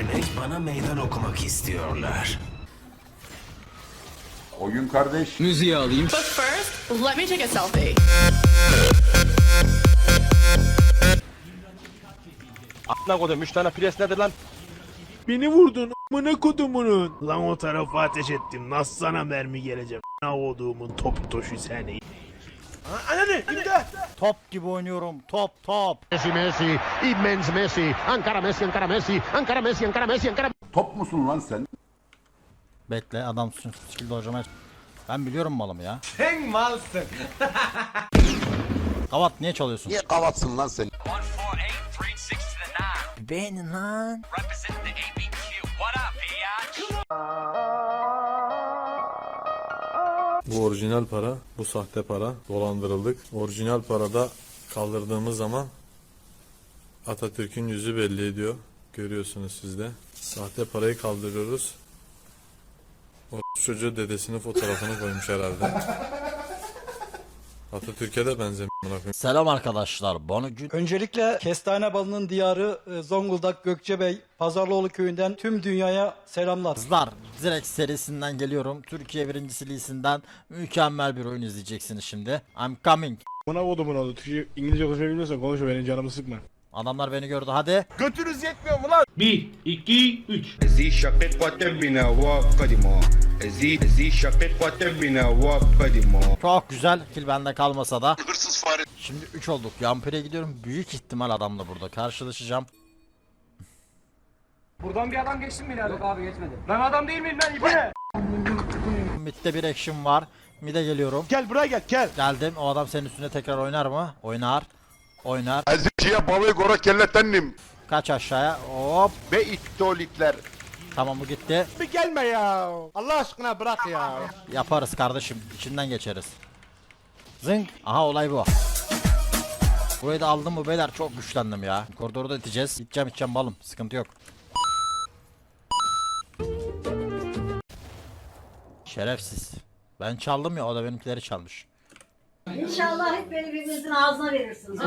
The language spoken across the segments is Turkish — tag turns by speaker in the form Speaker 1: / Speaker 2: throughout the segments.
Speaker 1: Demek bana meydan okumak istiyorlar.
Speaker 2: Oyun kardeş.
Speaker 3: Müziği alayım.
Speaker 4: But first, let me take a selfie.
Speaker 5: Lan kodum 3 tane pres nedir lan?
Speaker 6: Beni vurdun amına kodumunun. Lan o tarafa ateş ettim. Nasıl sana mermi gelecek? Ne olduğumun topu toşu seni. Ananı imdat.
Speaker 7: Top gibi oynuyorum. Top top.
Speaker 8: Messi, Messi, immens Messi, ancora Messi, ancora Messi, ancora Messi, ancora Messi, ancora
Speaker 2: Top musun lan sen?
Speaker 7: Bekle adam skill dojlamaya Ben biliyorum malımı ya.
Speaker 6: Sen malsın.
Speaker 7: Kavat niye çalıyorsun?
Speaker 8: Niye kavatsın lan sen?
Speaker 7: Beğenin lan.
Speaker 9: Bu orijinal para, bu sahte para. Dolandırıldık. Orijinal parada kaldırdığımız zaman Atatürk'ün yüzü belli ediyor. Görüyorsunuz siz de. Sahte parayı kaldırıyoruz. O çocuğu dedesinin fotoğrafını koymuş herhalde. Atatürk'e de benzemiyor.
Speaker 7: Selam arkadaşlar. Bana gün
Speaker 10: Öncelikle kestane balının diyarı e, Zonguldak Gökçebey Pazarlıoğlu köyünden tüm dünyaya selamlar.
Speaker 7: Kızlar direkt serisinden geliyorum. Türkiye birincisi lisinden mükemmel bir oyun izleyeceksiniz şimdi. I'm coming.
Speaker 6: Buna kodumun oldu. Türkçe, İngilizce konuşabiliyorsan konuş benim canımı sıkma.
Speaker 7: Adamlar beni gördü hadi.
Speaker 6: Götünüz yetmiyor mu lan?
Speaker 5: 1, 2, 3.
Speaker 11: زي شقيقة بنا وقدما زي زي شقيقة بنا وقدما
Speaker 7: Çok güzel. Kill bende kalmasa da. Şimdi 3 olduk. Yampir'e gidiyorum. Büyük ihtimal adamla burada karşılaşacağım.
Speaker 5: Buradan bir adam geçti mi ileride? Yok abi geçmedi. Ben adam değil miyim lan ibne?
Speaker 7: Mid'de bir action var. Mid'e geliyorum.
Speaker 6: Gel buraya gel gel.
Speaker 7: Geldim. O adam senin üstüne tekrar oynar mı? Oynar. Oynar.
Speaker 8: Eziciye balığı gora kelletennim.
Speaker 7: Kaç aşağıya. Hop.
Speaker 8: Ve iptolikler.
Speaker 7: Tamam bu gitti.
Speaker 6: Bir gelme ya. Allah aşkına bırak ya.
Speaker 7: Yaparız kardeşim. İçinden geçeriz. Zınk. Aha olay bu. Burayı da aldım mı beyler çok güçlendim ya. Koridoru da iteceğiz. İteceğim iteceğim balım. Sıkıntı yok. Şerefsiz. Ben çaldım ya o da benimkileri çalmış.
Speaker 12: İnşallah hep birbirinizin ağzına verirsiniz.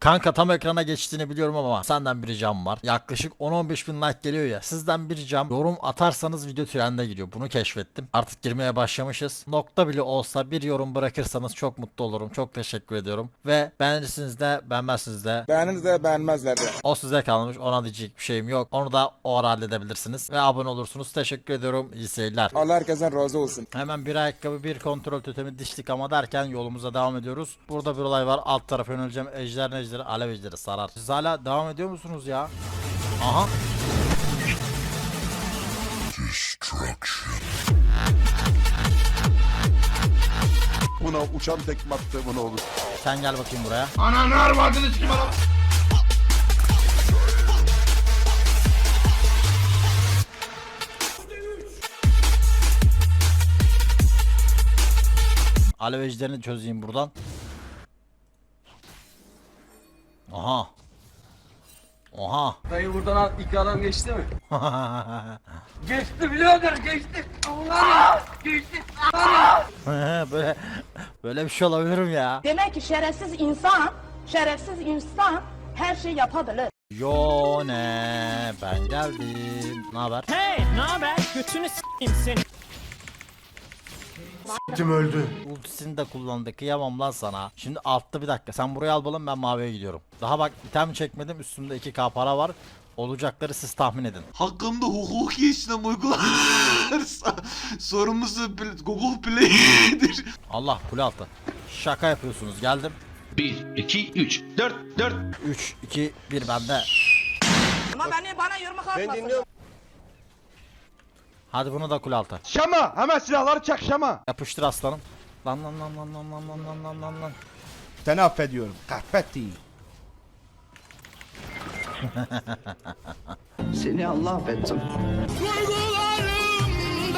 Speaker 7: Kanka tam ekrana geçtiğini biliyorum ama senden bir ricam var. Yaklaşık 10-15 bin like geliyor ya. Sizden bir ricam yorum atarsanız video trende gidiyor. Bunu keşfettim. Artık girmeye başlamışız. Nokta bile olsa bir yorum bırakırsanız çok mutlu olurum. Çok teşekkür ediyorum. Ve beğenirsiniz de beğenmezsiniz de.
Speaker 6: Beğeniriz de beğenmezler de.
Speaker 7: O size kalmış. Ona diyecek bir şeyim yok. Onu da o ara halledebilirsiniz. Ve abone olursunuz. Teşekkür ediyorum. İyi seyirler.
Speaker 6: Allah herkesten razı olsun.
Speaker 7: Hemen bir ayakkabı bir kontrol totemi dişlik ama derken yolumuza devam ediyoruz. Burada bir olay var. Alt tarafa yöneleceğim. Ejder nejderi alev ejderi sarar. Siz hala devam ediyor musunuz ya? Aha.
Speaker 8: Buna uçan tekme attı bu ne olur.
Speaker 7: Sen gel bakayım buraya. Alev ejderini çözeyim buradan. Aha. Oha.
Speaker 5: Dayı buradan iki adam geçti mi? geçti birader geçti. Allah geçti.
Speaker 7: böyle böyle bir şey olabilir mi ya?
Speaker 12: Demek ki şerefsiz insan, şerefsiz insan her şey yapabilir.
Speaker 7: Yo ne ben geldim. Ne haber?
Speaker 8: Tim öldü.
Speaker 7: Ultisini de kullandı. Kıyamam lan sana. Şimdi altta bir dakika. Sen buraya al balım ben maviye gidiyorum. Daha bak item çekmedim. Üstümde 2k para var. Olacakları siz tahmin edin.
Speaker 11: Hakkımda hukuki işlem uygularsa sorumlusu Google Play'dir.
Speaker 7: Allah kule altı. Şaka yapıyorsunuz. Geldim.
Speaker 3: 1, 2, 3, 4, 4.
Speaker 7: 3, 2, 1 bende.
Speaker 12: Ama beni bana yürümek atmasın.
Speaker 7: Hadi bunu da kule altı.
Speaker 6: Şama hemen silahları çak Şama.
Speaker 7: Yapıştır aslanım. Lan lan lan lan lan lan lan lan lan lan lan.
Speaker 6: Seni affediyorum. Kahpetti.
Speaker 10: Seni Allah affetsin.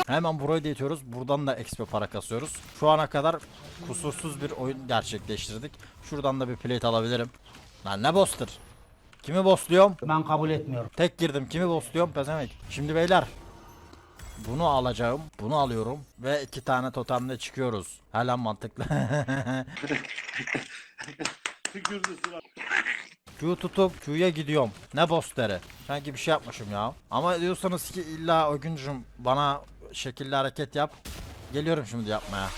Speaker 7: Hemen burayı da itiyoruz. Buradan da XP para kasıyoruz. Şu ana kadar kusursuz bir oyun gerçekleştirdik. Şuradan da bir plate alabilirim. Lan ne boss'tır? Kimi bossluyorum?
Speaker 10: Ben kabul etmiyorum.
Speaker 7: Tek girdim. Kimi bossluyorum? Pezemek. Şimdi beyler. Bunu alacağım. Bunu alıyorum. Ve iki tane totemle çıkıyoruz. Hala mantıklı. Q tutup Q'ya gidiyorum. Ne bossları? Sanki bir şey yapmışım ya. Ama diyorsanız ki illa o güncüm bana şekilli hareket yap. Geliyorum şimdi yapmaya.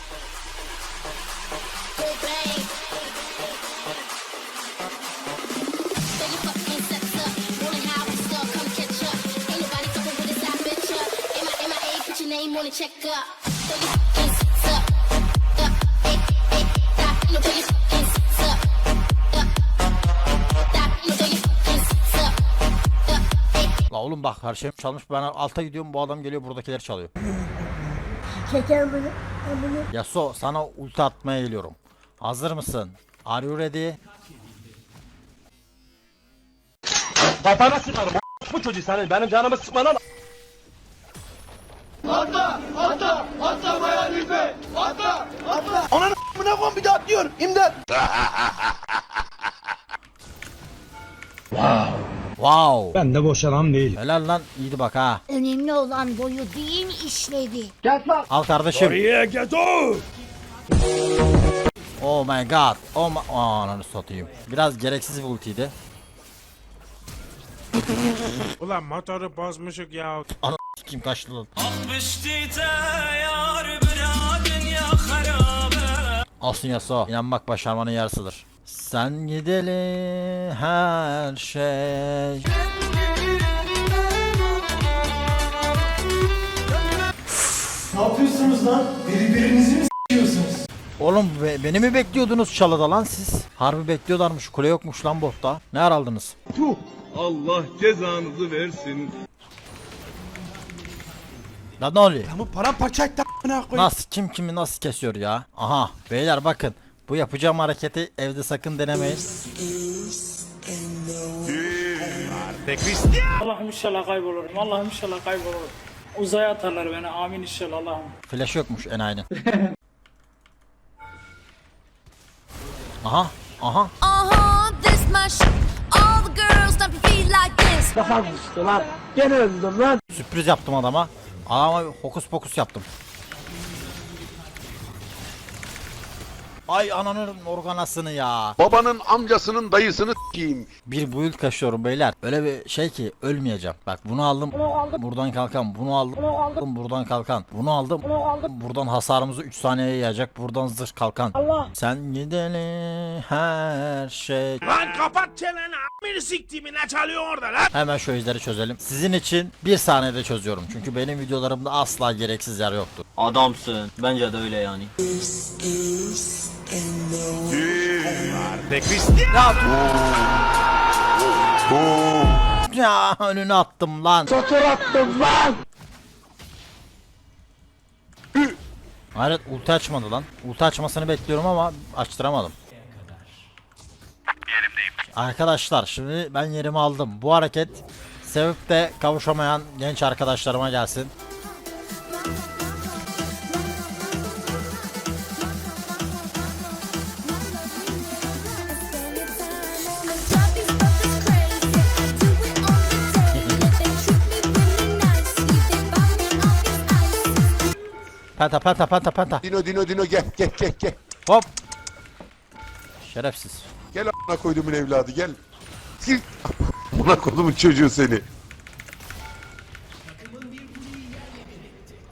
Speaker 7: La oğlum bak her şeyim çalmış ben alta gidiyorum bu adam geliyor buradakileri çalıyor. Yaso sana ulti atmaya geliyorum. Hazır mısın? Are you ready?
Speaker 5: Kafana sıkarım. Bu çocuğu senin benim canımı sıkma lan.
Speaker 7: Wow.
Speaker 5: Ben de boşanam değil.
Speaker 7: Helal lan iyiydi bak ha.
Speaker 12: Önemli olan boyu değil işlevi.
Speaker 7: Al kardeşim.
Speaker 6: Oraya git o.
Speaker 7: Oh my god. Oh my... Aa, ananı satayım. Biraz gereksiz bir ultiydi.
Speaker 6: Ulan motoru bozmuşuk ya.
Speaker 7: Kim kaçtı lan? Olsun Yaso. İnanmak başarmanın yarısıdır. Sen gidelim her şey.
Speaker 10: Ne yapıyorsunuz lan? Birbirinizi mi s**ıyorsunuz?
Speaker 7: Oğlum be- beni mi bekliyordunuz çalıda lan siz? Harbi bekliyorlarmış. Kule yokmuş lan botta. Ne ar aldınız?
Speaker 11: Allah cezanızı versin.
Speaker 7: Lan ne oluyor?
Speaker 6: Bu paramparça etti a**ına koyayım.
Speaker 7: Nasıl kim kimi nasıl kesiyor ya? Aha beyler bakın. Bu yapacağım hareketi evde sakın denemeyin.
Speaker 10: Allah'ım inşallah kaybolurum. Allah'ım inşallah kaybolurum. Uzaya atarlar beni. Amin inşallah Allah'ım.
Speaker 7: Flash yokmuş enayinin. aha aha.
Speaker 12: Aha this much. All the girls your feet like this.
Speaker 7: Sürpriz yaptım adama. Adama hokus pokus yaptım. Ay ananın organasını ya.
Speaker 8: Babanın amcasının dayısını s**eyim.
Speaker 7: Bir build kaşıyorum beyler. Öyle bir şey ki ölmeyeceğim. Bak bunu aldım. Buradan kalkan. Bunu aldım. Buradan kalkan. Bunu aldım. Buradan hasarımızı 3 saniyeye yayacak. Buradan zırh kalkan. Sen gidelim her şey.
Speaker 6: Lan kapat çeneni a**ını siktiğimi ne çalıyor orada lan?
Speaker 7: Hemen şu izleri çözelim. Sizin için bir saniyede çözüyorum. Çünkü benim videolarımda asla gereksiz yer yoktur.
Speaker 5: Adamsın. Bence de öyle yani.
Speaker 7: Ya önüne attım lan. Satır attım lan. Hayret ulti açmadı lan. Ulti açmasını bekliyorum ama açtıramadım. Arkadaşlar şimdi ben yerimi aldım. Bu hareket sevip de kavuşamayan genç arkadaşlarıma gelsin. Penta penta penta penta.
Speaker 8: Dino Dino Dino gel gel gel gel.
Speaker 7: Hop. Şerefsiz.
Speaker 8: Gel a**ına koydumun evladı gel. Sil. Buna kodumun çocuğu seni.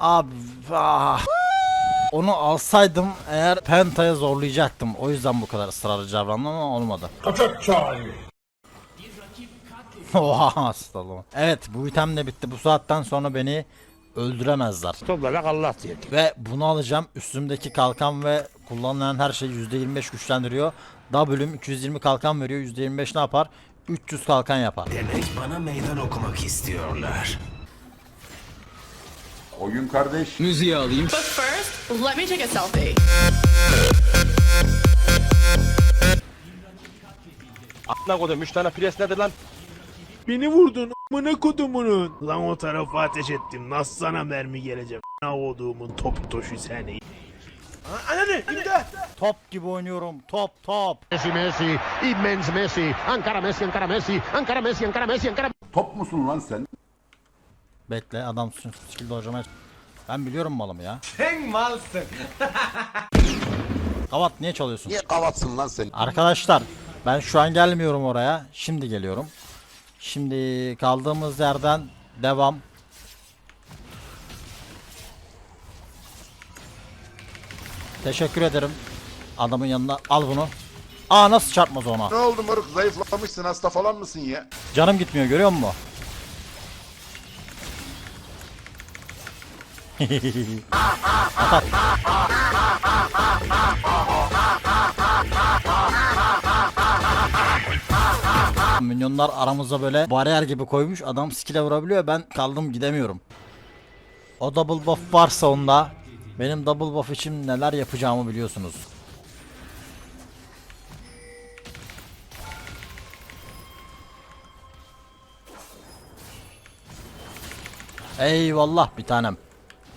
Speaker 7: Abi ah. Onu alsaydım eğer Penta'ya zorlayacaktım. O yüzden bu kadar ısrarcı davrandım ama olmadı. Oha aslanım. Evet bu item de bitti. Bu saatten sonra beni öldüremezler.
Speaker 6: Toplarak Allah diye.
Speaker 7: Ve bunu alacağım. Üstümdeki kalkan ve kullanılan her şey %25 güçlendiriyor. W'm 220 kalkan veriyor. %25 ne yapar? 300 kalkan yapar.
Speaker 1: Demek bana meydan okumak istiyorlar.
Speaker 2: Oyun kardeş.
Speaker 3: Müziği alayım.
Speaker 4: But first, let me take a selfie.
Speaker 5: Aklına koydum. Üç tane pres nedir lan?
Speaker 6: Beni vurdun a**ına kodumunun. Lan o tarafa ateş ettim. Nasıl sana mermi gelecek? Ne olduğumun topu toşu seni. Ananı imdat.
Speaker 7: Top gibi oynuyorum. Top top.
Speaker 8: Messi Messi. Immens Messi. Ankara Messi, Ankara Messi. Ankara Messi, Ankara Messi, Ankara
Speaker 2: Top musun lan sen?
Speaker 7: Bekle adam skill dojlamaya Ben biliyorum malımı ya.
Speaker 5: Sen malsın.
Speaker 7: Kavat niye çalıyorsun?
Speaker 8: Niye kavatsın lan sen?
Speaker 7: Arkadaşlar Ben şu an gelmiyorum oraya. Şimdi geliyorum. Şimdi kaldığımız yerden devam. Teşekkür ederim. Adamın yanına al bunu. Aa nasıl çarpmaz ona?
Speaker 2: Ne oldu moruk zayıflamışsın hasta falan mısın ya?
Speaker 7: Canım gitmiyor görüyor musun? At at. Minyonlar aramıza böyle bariyer gibi koymuş. Adam skill'e vurabiliyor. Ben kaldım gidemiyorum. O double buff varsa onda benim double buff için neler yapacağımı biliyorsunuz. Eyvallah bir tanem.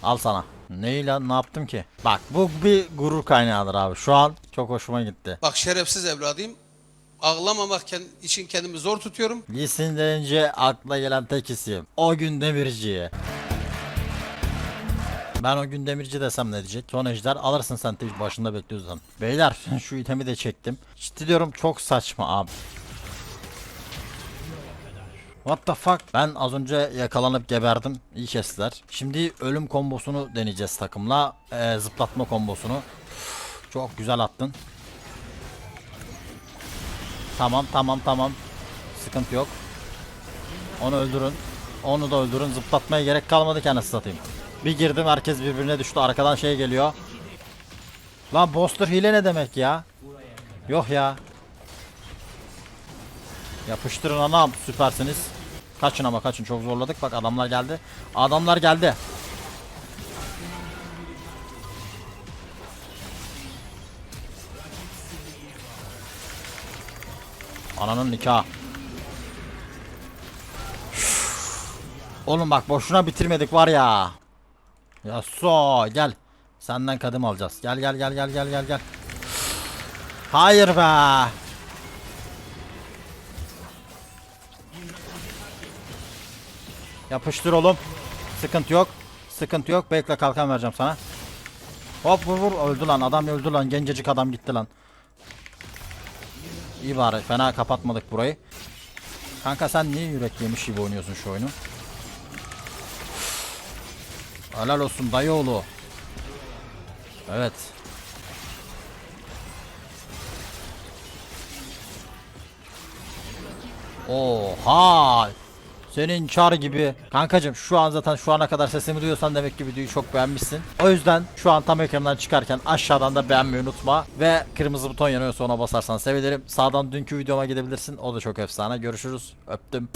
Speaker 7: Al sana. Neyle ne yaptım ki? Bak bu bir gurur kaynağıdır abi. Şu an çok hoşuma gitti.
Speaker 5: Bak şerefsiz evladıyım. Ağlamamak için kendimi zor tutuyorum.
Speaker 7: Lee Sin denince akla gelen tek isim. O gün demirci. Ben o gün demirci desem ne diyecek? Son ejder alırsın sen Twitch başında bekliyorsan. Beyler şu itemi de çektim. Ciddi diyorum çok saçma abi. What the fuck? Ben az önce yakalanıp geberdim. İyi kestiler. Şimdi ölüm kombosunu deneyeceğiz takımla. Ee, zıplatma kombosunu. Çok güzel attın. Tamam tamam tamam. Sıkıntı yok. Onu öldürün. Onu da öldürün. Zıplatmaya gerek kalmadı ki anasını satayım. Bir girdim herkes birbirine düştü. Arkadan şey geliyor. Lan Boster hile ne demek ya? Yok ya. Yapıştırın anam süpersiniz. Kaçın ama kaçın çok zorladık. Bak adamlar geldi. Adamlar geldi. Ananın nikahı. Oğlum bak boşuna bitirmedik var ya. Ya so gel. Senden kadım alacağız. Gel gel gel gel gel gel gel. Hayır be. Yapıştır oğlum. Sıkıntı yok. Sıkıntı yok. Bekle kalkan vereceğim sana. Hop vur vur. Öldü lan. Adam öldü lan. Gencecik adam gitti lan. İyi bari. Fena kapatmadık burayı. Kanka sen niye yürek yemiş gibi oynuyorsun şu oyunu? Helal olsun dayıoğlu. Evet. Oha! Senin çar gibi. Kankacım şu an zaten şu ana kadar sesimi duyuyorsan demek ki videoyu çok beğenmişsin. O yüzden şu an tam ekrandan çıkarken aşağıdan da beğenmeyi unutma. Ve kırmızı buton yanıyorsa ona basarsan sevinirim. Sağdan dünkü videoma gidebilirsin. O da çok efsane. Görüşürüz. Öptüm.